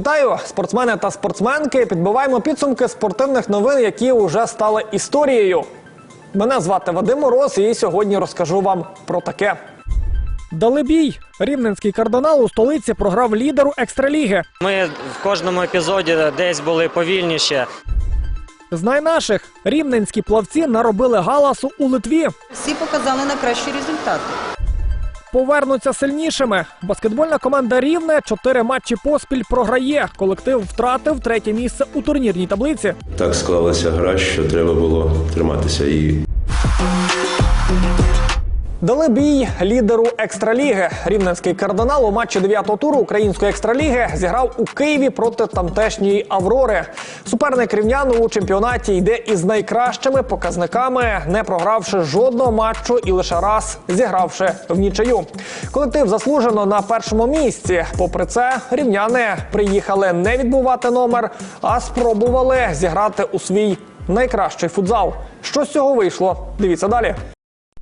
Вітаю, спортсмени та спортсменки. Підбиваємо підсумки спортивних новин, які вже стали історією. Мене звати Вадим Мороз, і сьогодні розкажу вам про таке. Дали бій. Рівненський кардинал у столиці програв лідеру екстраліги. Ми в кожному епізоді десь були повільніші. Знай наших рівненські плавці наробили галасу у Литві. Всі показали на кращі результати. Повернуться сильнішими. Баскетбольна команда Рівне чотири матчі поспіль програє. Колектив втратив третє місце у турнірній таблиці. Так склалася гра, що треба було триматися і Дали бій лідеру екстраліги. Рівненський кардинал у матчі 9-го туру української екстраліги зіграв у Києві проти тамтешньої Аврори. Суперник рівнян у чемпіонаті йде із найкращими показниками, не програвши жодного матчу і лише раз зігравши в нічию. Колектив заслужено на першому місці. Попри це, рівняни приїхали не відбувати номер, а спробували зіграти у свій найкращий футзал. Що з цього вийшло? Дивіться далі.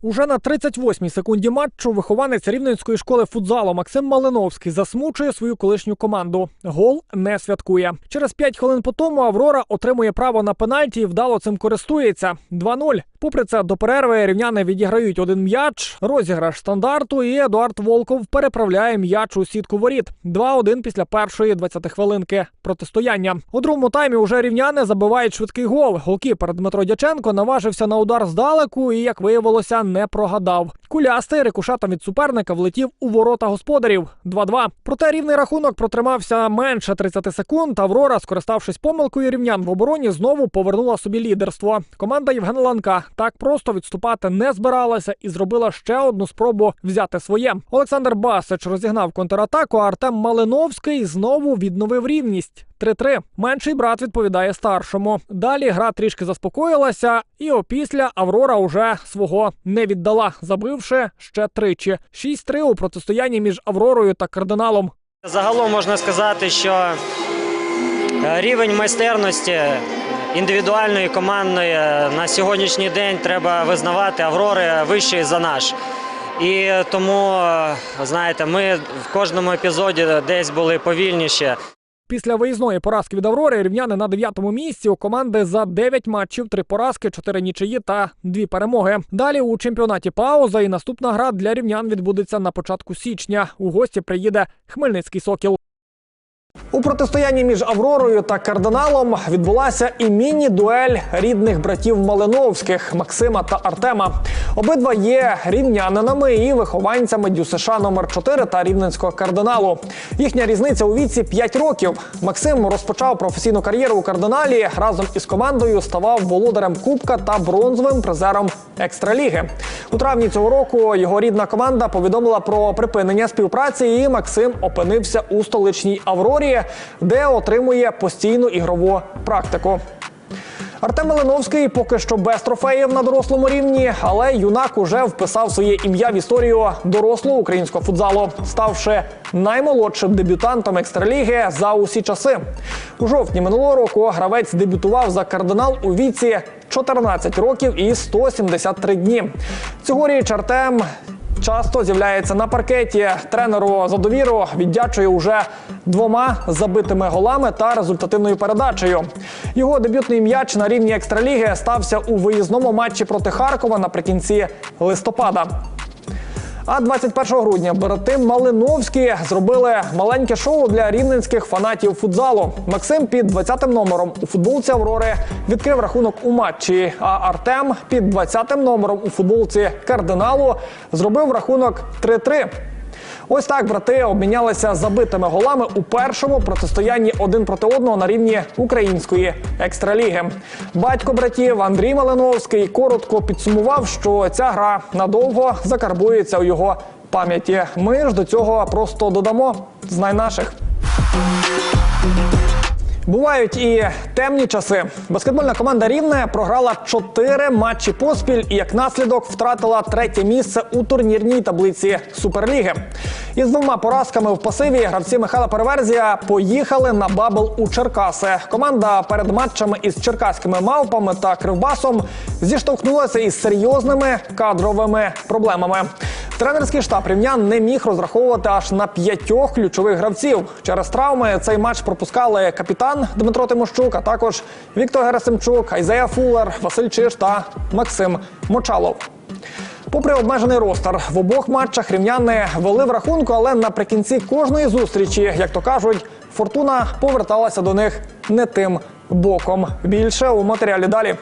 Уже на 38-й секунді матчу вихованець рівненської школи футзалу Максим Малиновський засмучує свою колишню команду. Гол не святкує. Через 5 хвилин по тому Аврора отримує право на пенальті і вдало цим користується. 2-0. Попри це, до перерви рівняни відіграють один м'яч, розіграш стандарту, і Едуард Волков переправляє м'яч у сітку воріт. 2-1 після першої 20 хвилинки протистояння. У другому таймі уже рівняни забивають швидкий гол. Голкіпер Дмитро Дяченко наважився на удар здалеку і, як виявилося, не прогадав. Кулястий рикошетом від суперника влетів у ворота господарів. 2-2. Проте рівний рахунок протримався менше 30 секунд. Аврора, скориставшись помилкою рівнян в обороні, знову повернула собі лідерство. Команда Євгена Ланка так просто відступати не збиралася і зробила ще одну спробу взяти своє. Олександр Басич розігнав контратаку. а Артем Малиновський знову відновив рівність. 3-3. Менший брат відповідає старшому. Далі гра трішки заспокоїлася, і опісля Аврора уже свого не віддала, забивши ще тричі. 6-3 у протистоянні між Авророю та кардиналом. Загалом можна сказати, що е, рівень майстерності індивідуальної командної на сьогоднішній день треба визнавати Аврори вищий за наш. І тому, е, знаєте, ми в кожному епізоді десь були повільніші. Після виїзної поразки від Аврори рівняни на дев'ятому місці у команди за 9 матчів, 3 поразки, 4 нічиї та 2 перемоги. Далі у чемпіонаті пауза і наступна гра для рівнян відбудеться на початку січня. У гості приїде Хмельницький Сокіл. У протистоянні між Авророю та кардиналом відбулася і міні-дуель рідних братів Малиновських Максима та Артема. Обидва є рівнянинами і вихованцями ДЮСШ номер 4 та рівненського кардиналу. Їхня різниця у віці 5 років. Максим розпочав професійну кар'єру у кардиналі. Разом із командою ставав володарем Кубка та бронзовим призером екстраліги. У травні цього року його рідна команда повідомила про припинення співпраці, і Максим опинився у столичній Аврорі, де отримує постійну ігрову практику. Артем Малиновський поки що без трофеїв на дорослому рівні, але юнак уже вписав своє ім'я в історію дорослого українського футзалу, ставши наймолодшим дебютантом екстраліги за усі часи. У жовтні минулого року гравець дебютував за кардинал у віці 14 років і 173 дні. Цьогоріч Артем часто з'являється на паркеті. Тренеру за довіру віддячує уже двома забитими голами та результативною передачею. Його дебютний м'яч на рівні екстраліги стався у виїзному матчі проти Харкова наприкінці листопада. А 21 грудня брати Малиновські зробили маленьке шоу для рівненських фанатів футзалу. Максим під 20-м номером у футболці Аврори відкрив рахунок у матчі. А Артем під 20-м номером у футболці кардиналу зробив рахунок 3-3. Ось так брати обмінялися забитими голами у першому протистоянні один проти одного на рівні української екстраліги. Батько братів Андрій Малиновський коротко підсумував, що ця гра надовго закарбується у його пам'яті. Ми ж до цього просто додамо знай наших. Бувають і темні часи. Баскетбольна команда Рівне програла чотири матчі поспіль і як наслідок втратила третє місце у турнірній таблиці Суперліги. Із двома поразками в пасиві гравці Михайла Переверзія поїхали на бабл у Черкаси. Команда перед матчами із черкаськими мавпами та кривбасом зіштовхнулася із серйозними кадровими проблемами. Тренерський штаб рівнян не міг розраховувати аж на п'ятьох ключових гравців. Через травми цей матч пропускали капітан Дмитро Тимощук, а також Віктор Герасимчук, Айзея Фулер, Василь Чиш та Максим Мочалов. Попри обмежений ростер, в обох матчах рівняни вели в рахунку, але наприкінці кожної зустрічі, як то кажуть, фортуна поверталася до них не тим боком. Більше у матеріалі далі.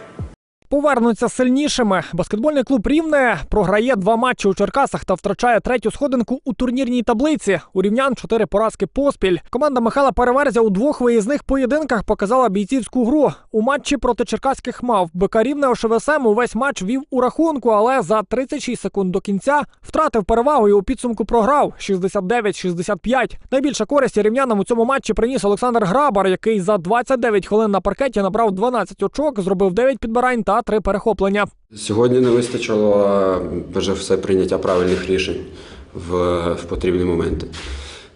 Повернуться сильнішими. Баскетбольний клуб Рівне програє два матчі у Черкасах та втрачає третю сходинку у турнірній таблиці. У рівнян чотири поразки поспіль. Команда Михайла Переверзя у двох виїзних поєдинках показала бійцівську гру. У матчі проти черкаських мав БК Рівне ОШВСМ увесь матч вів у рахунку, але за 36 секунд до кінця втратив перевагу і у підсумку програв 69-65. Найбільше користі рівнянам у цьому матчі приніс Олександр Грабар, який за 29 хвилин на паркеті набрав 12 очок, зробив 9 підбирань та 3 перехоплення. Сьогодні не вистачило е, за все прийняття правильних рішень в, в потрібні моменти.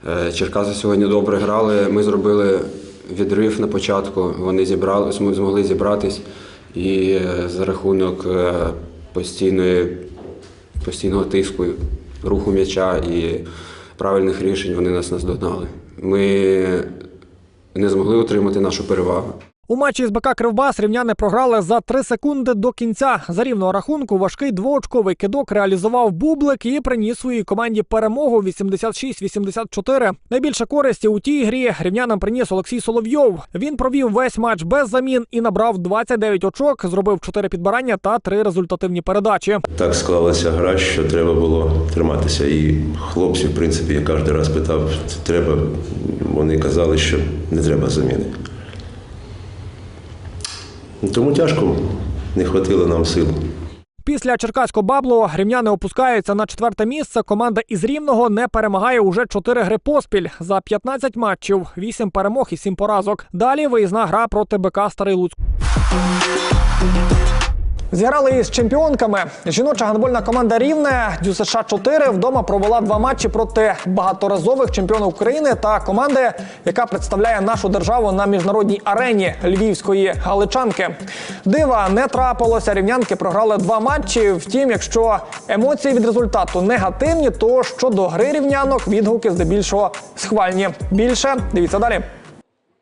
Е, Черкаси сьогодні добре грали. Ми зробили відрив на початку. Вони зібрали, змогли зібратись і е, за рахунок е, постійної, постійного тиску, руху м'яча і правильних рішень вони нас наздогнали. Ми не змогли утримати нашу перевагу. У матчі з БК Кривбас рівняни програли за 3 секунди до кінця. За рівного рахунку важкий двоочковий кидок реалізував бублик і приніс своїй команді перемогу 86-84. Найбільше користі у тій грі рівнянам приніс Олексій Соловйов. Він провів весь матч без замін і набрав 29 очок, зробив 4 підбирання та 3 результативні передачі. Так склалася гра, що треба було триматися. І хлопці, в принципі, я кожен раз питав, треба. Вони казали, що не треба заміни. Тому тяжко, не хватило нам сил. Після черкаського баблу рівняни опускаються на четверте місце. Команда із рівного не перемагає уже чотири гри поспіль за 15 матчів, 8 перемог і 7 поразок. Далі виїзна гра проти БК Старий Луцьк. Зіграли із чемпіонками. Жіноча гандбольна команда Рівне ДЮСШ 4 вдома провела два матчі проти багаторазових чемпіонів України та команди, яка представляє нашу державу на міжнародній арені львівської галичанки. Дива не трапилося. Рівнянки програли два матчі. Втім, якщо емоції від результату негативні, то щодо гри рівнянок відгуки здебільшого схвальні. Більше дивіться далі.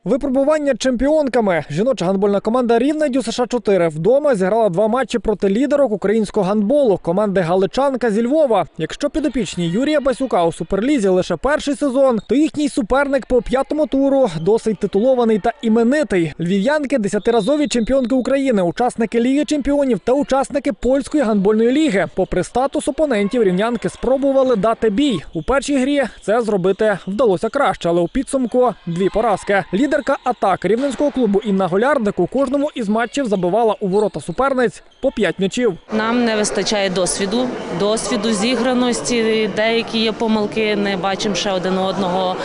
Випробування чемпіонками. Жіноча гандбольна команда Рівне Дю США 4 вдома зіграла два матчі проти лідерок українського гандболу команди Галичанка зі Львова. Якщо підопічні Юрія Басюка у суперлізі лише перший сезон, то їхній суперник по п'ятому туру досить титулований та іменитий. Львів'янки десятиразові чемпіонки України, учасники Ліги чемпіонів та учасники польської гандбольної ліги. Попри статус опонентів, рівнянки спробували дати бій. У першій грі це зробити вдалося краще, але у підсумку дві поразки. Лідерка атак рівненського клубу Інна Голярник у кожному із матчів забивала у ворота суперниць по п'ять м'ячів. Нам не вистачає досвіду, досвіду зіграності. Деякі є помилки, не бачимо ще один одного.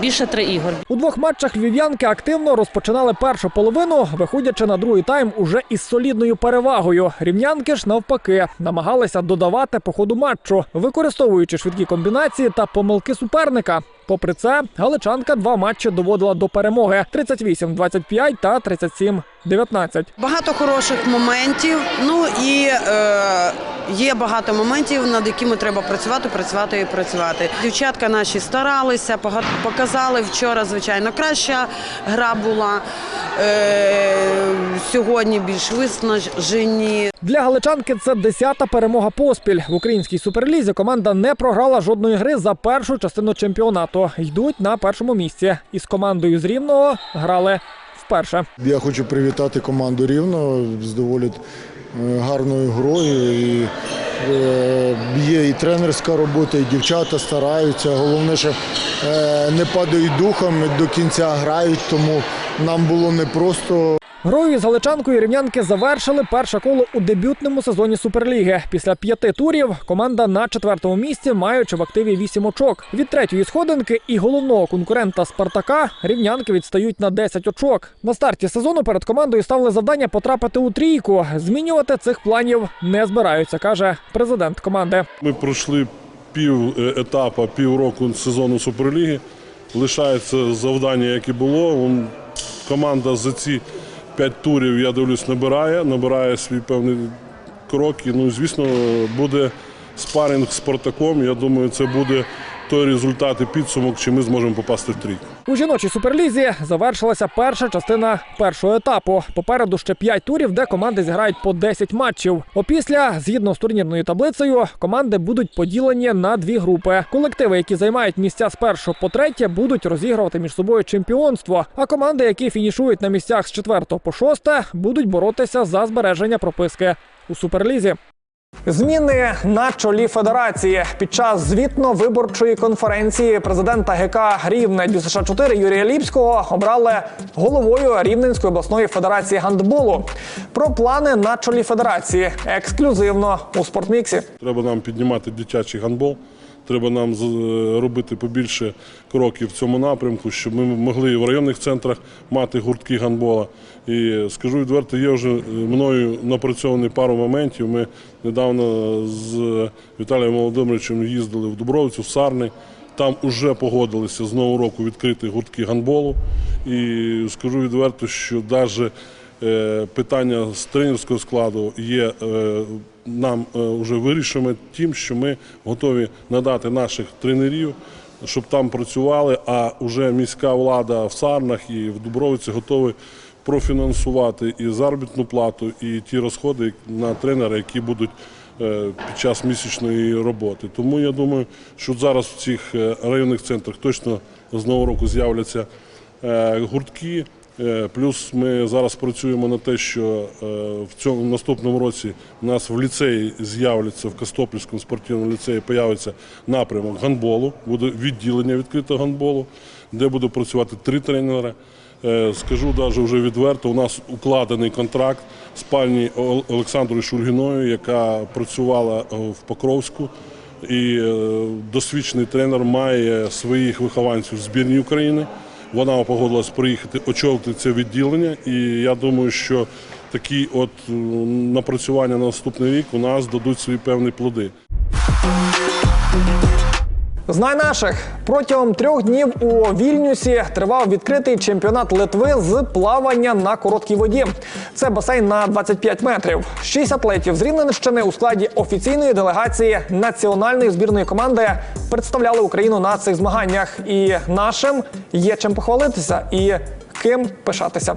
Більше три ігор. У двох матчах львів'янки активно розпочинали першу половину, виходячи на другий тайм уже із солідною перевагою. Рівнянки ж навпаки намагалися додавати по ходу матчу, використовуючи швидкі комбінації та помилки суперника. Попри це, галичанка два матчі доводила до перемоги: 38-25 та 37-19. Багато хороших моментів. Ну і е, є багато моментів, над якими треба працювати, працювати і працювати. Дівчатка наші старалися, показали вчора, звичайно, краща гра була. Е, сьогодні більш виснажені. Для галичанки це десята перемога поспіль. В українській суперлізі команда не програла жодної гри за першу частину чемпіонату. Йдуть на першому місці. Із командою з Рівного грали вперше. Я хочу привітати команду Рівно з доволі гарною грою. І, е, є і тренерська робота, і дівчата стараються. Головне, що е, не падають духом, до кінця грають, тому нам було непросто. Грою із галичанкою рівнянки завершили перше коло у дебютному сезоні Суперліги. Після п'яти турів команда на четвертому місці, маючи в активі вісім очок. Від третьої сходинки і головного конкурента Спартака рівнянки відстають на 10 очок. На старті сезону перед командою ставили завдання потрапити у трійку. Змінювати цих планів не збираються, каже президент команди. Ми пройшли пів е, етапа, півроку сезону Суперліги. Лишається завдання, яке було. Команда за ці п'ять турів, я дивлюсь, набирає, набирає свій певний крок. І, ну, звісно, буде спаринг з Спартаком. Я думаю, це буде той результат і підсумок, чи ми зможемо попасти в трійку. У жіночій суперлізі завершилася перша частина першого етапу. Попереду ще 5 турів, де команди зіграють по 10 матчів. Опісля, згідно з турнірною таблицею, команди будуть поділені на дві групи. Колективи, які займають місця з першого по третє, будуть розігрувати між собою чемпіонство. А команди, які фінішують на місцях з четвертого по шосте, будуть боротися за збереження прописки у суперлізі. Зміни на чолі федерації під час звітно-виборчої конференції президента ГК Рівне ДЮСШ 4 Юрія Ліпського обрали головою Рівненської обласної федерації гандболу. Про плани на чолі федерації ексклюзивно у спортміксі. Треба нам піднімати дитячий гандбол. Треба нам з- робити побільше кроків в цьому напрямку, щоб ми могли в районних центрах мати гуртки гандбола. І скажу відверто, є вже мною напрацьовані пару моментів. Ми недавно з Віталієм Володимировичем їздили в Дубровицю, в Сарни. Там вже погодилися з нового року відкрити гуртки гандболу. І скажу відверто, що навіть е, питання з тренерського складу є е, нам е, вже вирішено тим, що ми готові надати наших тренерів, щоб там працювали. А вже міська влада в Сарнах і в Дубровиці готові профінансувати і заробітну плату, і ті розходи на тренера, які будуть е, під час місячної роботи. Тому я думаю, що зараз в цих е, районних центрах точно з нового року з'являться е, гуртки. Е, Плюс ми зараз працюємо на те, що е, в цьому наступному році у нас в ліцеї з'являться в Костопільському спортивному ліцеї появиться напрямок гандболу, буде відділення відкритого гандболу, де буде працювати три тренери. Е, Скажу навіть вже відверто, у нас укладений контракт з пані Олександрою Шульгіною, яка працювала в Покровську. І досвідчений тренер має своїх вихованців в збірній України. Вона погодилась приїхати очолити це відділення. І я думаю, що такі от напрацювання на наступний рік у нас дадуть свої певні плоди. Знай наших протягом трьох днів у Вільнюсі тривав відкритий чемпіонат Литви з плавання на короткій воді. Це басейн на 25 метрів. Шість атлетів з Рівненщини у складі офіційної делегації національної збірної команди представляли Україну на цих змаганнях. І нашим є чим похвалитися і ким пишатися.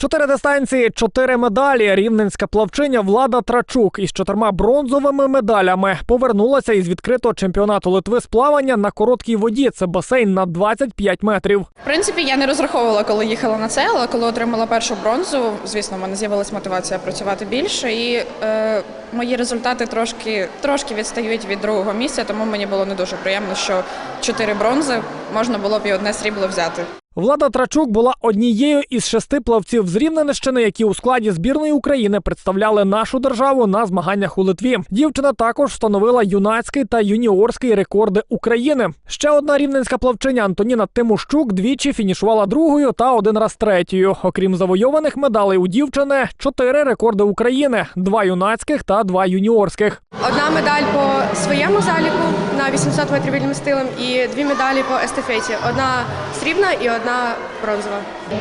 Чотири дистанції, чотири медалі. Рівненська плавчиня Влада Трачук із чотирма бронзовими медалями повернулася із відкритого чемпіонату Литви з плавання на короткій воді. Це басейн на 25 метрів. В принципі, я не розраховувала, коли їхала на це, але коли отримала першу бронзу, звісно, в мене з'явилася мотивація працювати більше. І е, мої результати трошки, трошки відстають від другого місця, тому мені було не дуже приємно, що чотири бронзи можна було б і одне срібло взяти. Влада Трачук була однією із шести плавців з Рівненщини, які у складі збірної України представляли нашу державу на змаганнях у Литві. Дівчина також встановила юнацький та юніорський рекорди України. Ще одна рівненська плавчиня Антоніна Тимощук двічі фінішувала другою та один раз третьою. Окрім завойованих медалей у дівчини, чотири рекорди України: два юнацьких та два юніорських. Одна медаль по своєму заліку на 800 метрів вільним стилем і дві медалі по естафеті. Одна срібна і одна бронзова.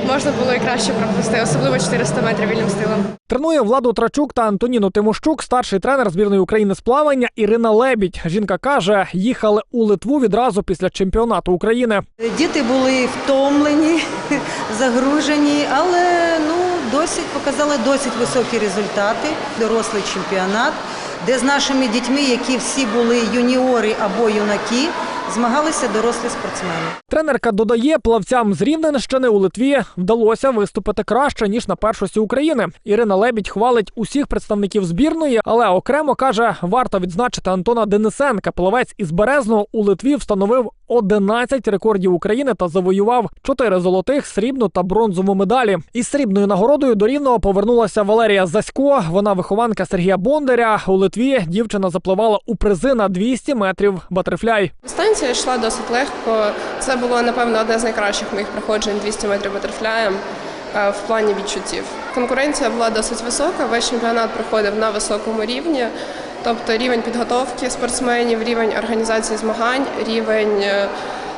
Можна було і краще пропустити, особливо 400 метрів вільним стилем. Тренує Владу Трачук та Антоніну Тимощук, старший тренер збірної України з плавання Ірина Лебідь. Жінка каже, їхали у Литву відразу після чемпіонату України. Діти були втомлені, загружені, але ну досить показали досить високі результати. Дорослий чемпіонат, де з нашими дітьми, які всі були юніори або юнаки, змагалися дорослі спортсмени. Тренерка додає, плавцям з Рівненщини у Литві вдалося виступити краще ніж на першості України. Ірина Лебідь хвалить усіх представників збірної, але окремо каже, варто відзначити Антона Денисенка. Плавець із Березного у Литві встановив 11 рекордів України та завоював 4 золотих, срібну та бронзову медалі. Із срібною нагородою до рівного повернулася Валерія Засько. Вона вихованка Сергія Бондаря. У Литві дівчина запливала у призи на 200 метрів батерфляй. Дистанція йшла досить легко. Це було, напевно, одне з найкращих моїх проходжень 200 метрів батерфляєм е, в плані відчуттів. Конкуренція була досить висока, весь чемпіонат проходив на високому рівні. Тобто рівень підготовки спортсменів, рівень організації змагань, рівень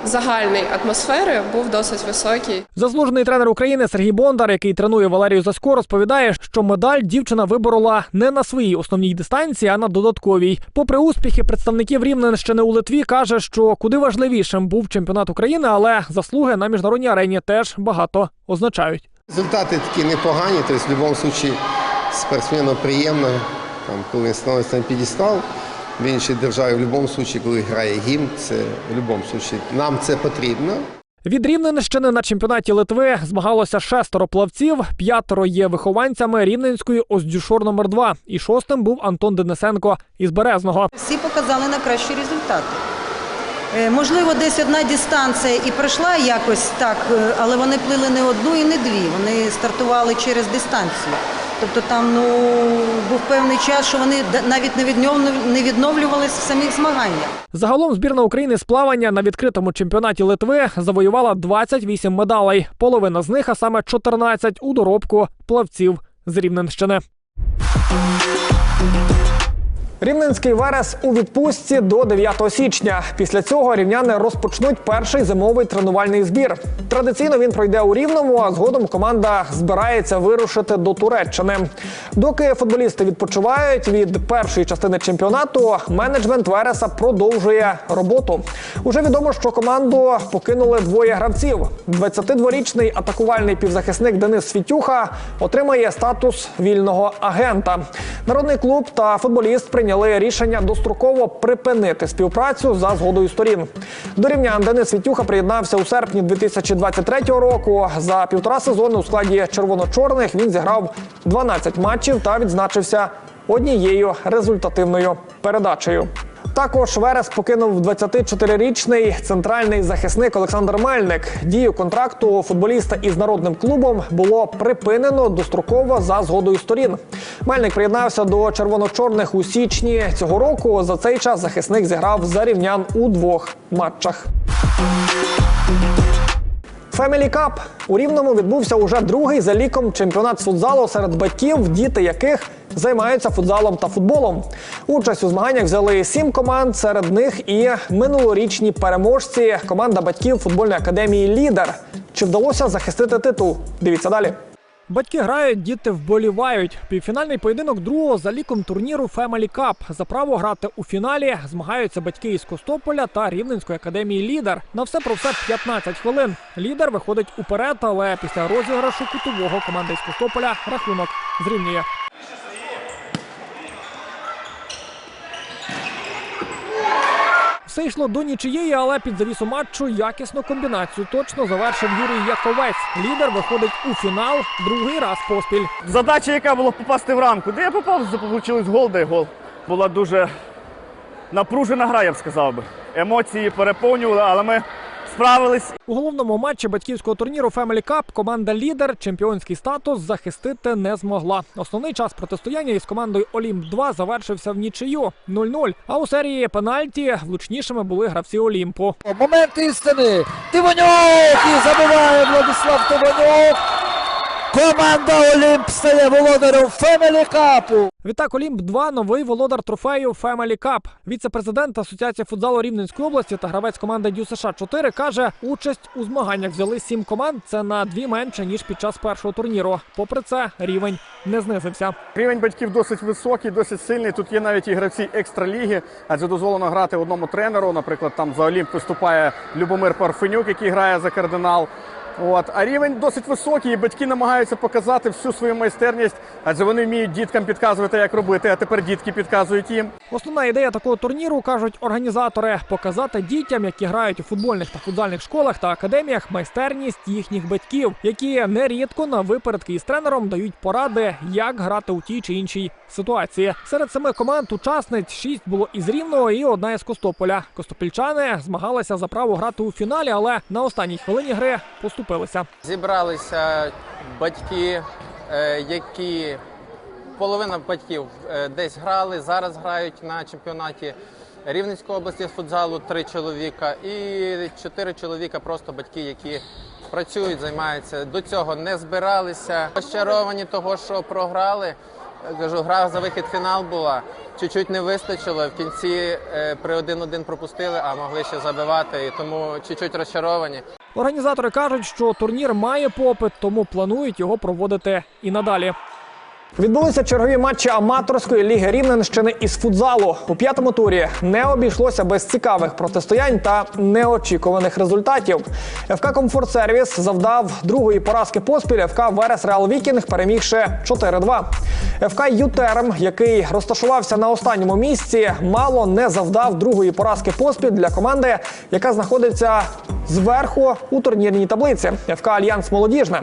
загальної атмосфери був досить високий. Заслужений тренер України Сергій Бондар, який тренує Валерію Засько, розповідає, що медаль дівчина виборола не на своїй основній дистанції, а на додатковій. Попри успіхи представників Рівненщини у Литві, каже, що куди важливішим був чемпіонат України, але заслуги на міжнародній арені теж багато означають. Результати такі непогані, тобто в будь-якому випадку спортсмену приємно, там, коли він становиться на підістал. В іншій державі в будь-якому випадку, коли грає гімн, це в будь-якому випадку нам це потрібно. Від Рівненщини на чемпіонаті Литви змагалося шестеро плавців, п'ятеро є вихованцями Рівненської Оздюшор номер 2 і шостим був Антон Денисенко із Березного. Всі показали на кращі результати. Е, Можливо, десь одна дистанція і пройшла якось так, е, але вони плили не одну і не дві. Вони стартували через дистанцію. Тобто там ну, був певний час, що вони навіть не відновлю- не відновлювалися в самих змаганнях. Загалом збірна України з плавання на відкритому чемпіонаті Литви завоювала 28 медалей. Половина з них, а саме 14 у доробку плавців з Рівненщини. Рівненський верес у відпустці до 9 січня. Після цього рівняни розпочнуть перший зимовий тренувальний збір. Традиційно він пройде у Рівному, а згодом команда збирається вирушити до Туреччини. Доки футболісти відпочивають від першої частини чемпіонату, менеджмент Вереса продовжує роботу. Уже відомо, що команду покинули двоє гравців. 22-річний атакувальний півзахисник Денис Світюха отримає статус вільного агента. Народний клуб та футболіст прийняли рішення достроково припинити співпрацю за згодою сторін. До рівнян Денис Світюха приєднався у серпні 2023 року. За півтора сезони у складі червоно-чорних він зіграв 12 матчів та відзначився однією результативною передачею. Також Верес покинув 24-річний центральний захисник Олександр Мельник. Дію контракту футболіста із народним клубом було припинено достроково за згодою сторін. Мельник приєднався до червоно-чорних у січні цього року. За цей час захисник зіграв за рівнян у двох матчах. Фемілі Cup. у Рівному відбувся уже другий за ліком чемпіонат футзалу серед батьків, діти яких займаються футзалом та футболом. Участь у змаганнях взяли сім команд, серед них і минулорічні переможці команда батьків футбольної академії Лідер. Чи вдалося захистити титул? Дивіться далі. Батьки грають, діти вболівають. Півфінальний поєдинок другого за ліком турніру Family Cup. За право грати у фіналі змагаються батьки із Костополя та Рівненської академії Лідер. На все про все 15 хвилин. Лідер виходить уперед, але після розіграшу кутового команда із Костополя рахунок зрівнює. Все йшло до нічиєї, але під завісу матчу якісну комбінацію точно завершив Юрій Яковець. Лідер виходить у фінал другий раз поспіль. Задача, яка була попасти в рамку. Де я попав, заполучились гол, де гол. Була дуже напружена гра, я б сказав би. Емоції переповнювали, але ми справились. У головному матчі батьківського турніру Family Cup команда Лідер чемпіонський статус захистити не змогла. Основний час протистояння із командою Олімп 2 завершився в нічию 0-0. А у серії пенальті влучнішими були гравці Олімпу. Момент істини. Тивоньок і забиває Владислав Тивоньок. Команда Олімп стає володарем Фемелі Капу. Відтак Олімп 2 новий володар трофею Family Cup. Віце-президент Асоціації футзалу Рівненської області та гравець команди Дю США 4 каже, участь у змаганнях взяли сім команд. Це на дві менше ніж під час першого турніру. Попри це, рівень не знизився. Рівень батьків досить високий, досить сильний. Тут є навіть і гравці екстраліги, адже дозволено грати одному тренеру. Наприклад, там за Олімп виступає Любомир Парфенюк, який грає за кардинал. От а рівень досить високий, і батьки намагаються показати всю свою майстерність, адже вони вміють діткам підказувати, як робити. А тепер дітки підказують їм. Основна ідея такого турніру кажуть організатори показати дітям, які грають у футбольних та футзальних школах та академіях, майстерність їхніх батьків, які нерідко на випередки із тренером дають поради, як грати у тій чи іншій ситуації. Серед семи команд учасниць шість було із Рівного і одна із Костополя. Костопільчани змагалися за право грати у фіналі, але на останній хвилині гри поступилися. Зібралися батьки, е, які половина батьків е, десь грали, зараз грають на чемпіонаті Рівненської області з футзалу три чоловіка і чотири чоловіка просто батьки, які працюють, займаються. До цього не збиралися. Розчаровані того, що програли. кажу, гра за вихід фінал була. Чуть-чуть не вистачило. В кінці е, при 1-1 пропустили, а могли ще забивати. І тому чуть-чуть розчаровані. Організатори кажуть, що турнір має попит, тому планують його проводити і надалі. Відбулися чергові матчі аматорської ліги Рівненщини із футзалу. У п'ятому турі не обійшлося без цікавих протистоянь та неочікуваних результатів. ФК Комфорт Сервіс завдав другої поразки поспіль. ФК Верес Реал Вікінг перемігши 4-2. ФК Ютерм, який розташувався на останньому місці, мало не завдав другої поразки поспіль для команди, яка знаходиться зверху у турнірній таблиці. ФК Альянс Молодіжне.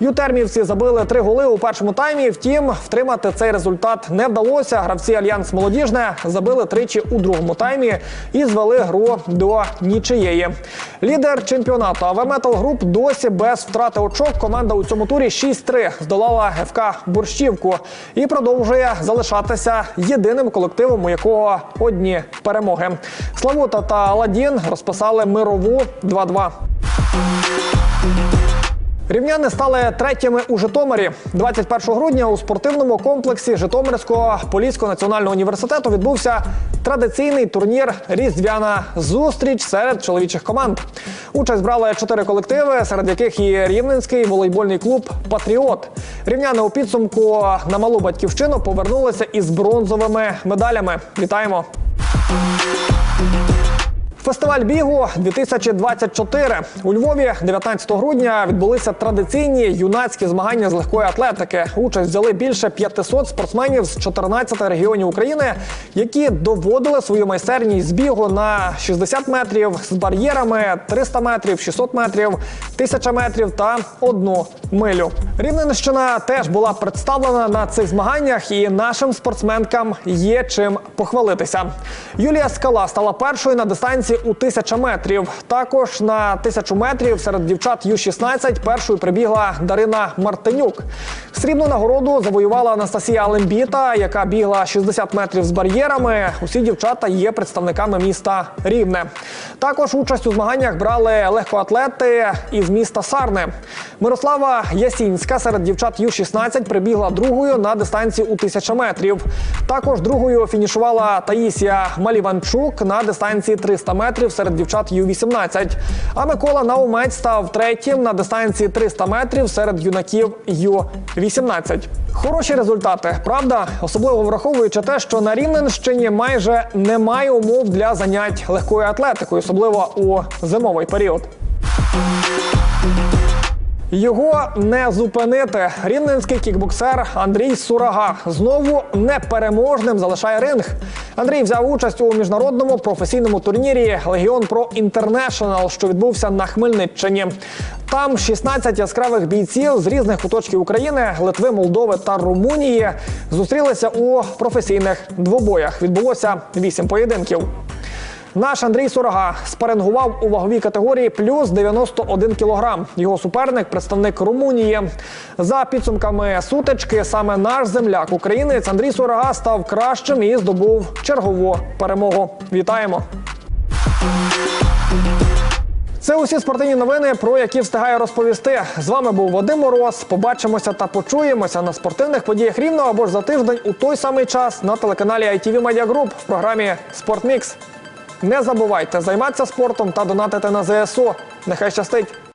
Ютермівці забили три голи у першому таймі. Втім, втримати цей результат не вдалося. Гравці Альянс Молодіжне забили тричі у другому таймі і звели гру до нічиєї. Лідер чемпіонату АВ Метал Груп досі без втрати очок. Команда у цьому турі 6-3 здолала ФК Борщівку і продовжує залишатися єдиним колективом, у якого одні перемоги. Славута та Аладдін розписали мирову 2-2. Рівняни стали третіми у Житомирі. 21 грудня у спортивному комплексі Житомирського Поліського національного університету відбувся традиційний турнір Різдвяна зустріч серед чоловічих команд. Участь брали чотири колективи, серед яких і рівненський волейбольний клуб Патріот. Рівняни у підсумку на малу батьківщину повернулися із бронзовими медалями. Вітаємо! Фестиваль бігу 2024 у Львові 19 грудня відбулися традиційні юнацькі змагання з легкої атлетики. Участь взяли більше 500 спортсменів з 14 регіонів України, які доводили свою майстерність з бігу на 60 метрів з бар'єрами, 300 метрів, 600 метрів, 1000 метрів та одну милю. Рівненщина теж була представлена на цих змаганнях, і нашим спортсменкам є чим похвалитися. Юлія Скала стала першою на дистанції у 1000 метрів. Також на 1000 метрів серед дівчат Ю-16 першою прибігла Дарина Мартинюк. Срібну нагороду завоювала Анастасія Алембіта, яка бігла 60 метрів з бар'єрами. Усі дівчата є представниками міста Рівне. Також участь у змаганнях брали легкоатлети із міста Сарни. Мирослава Ясінська серед дівчат Ю-16 прибігла другою на дистанції у 1000 метрів. Також другою фінішувала Таїсія Маліванчук на дистанції 300 метрів серед дівчат Ю-18. А Микола Наумець став третім на дистанції 300 метрів серед юнаків Ю-18. Хороші результати, правда, особливо враховуючи те, що на Рівненщині майже немає умов для занять легкою атлетикою, особливо у зимовий період. Його не зупинити. Рівненський кікбоксер Андрій Сурага знову непереможним залишає ринг. Андрій взяв участь у міжнародному професійному турнірі Легіон Про Інтернешнл, що відбувся на Хмельниччині. Там 16 яскравих бійців з різних куточків України, Литви, Молдови та Румунії зустрілися у професійних двобоях. Відбулося 8 поєдинків. Наш Андрій Сурага спарингував у ваговій категорії плюс 91 кілограм. Його суперник представник Румунії. За підсумками сутички, саме наш земляк українець Андрій Сурага став кращим і здобув чергову перемогу. Вітаємо! Це усі спортивні новини, про які встигаю розповісти. З вами був Вадим Мороз. Побачимося та почуємося на спортивних подіях рівно або ж за тиждень у той самий час на телеканалі ITV Media Group в програмі Спортмікс. Не забувайте займатися спортом та донатити на ЗСУ. Нехай щастить!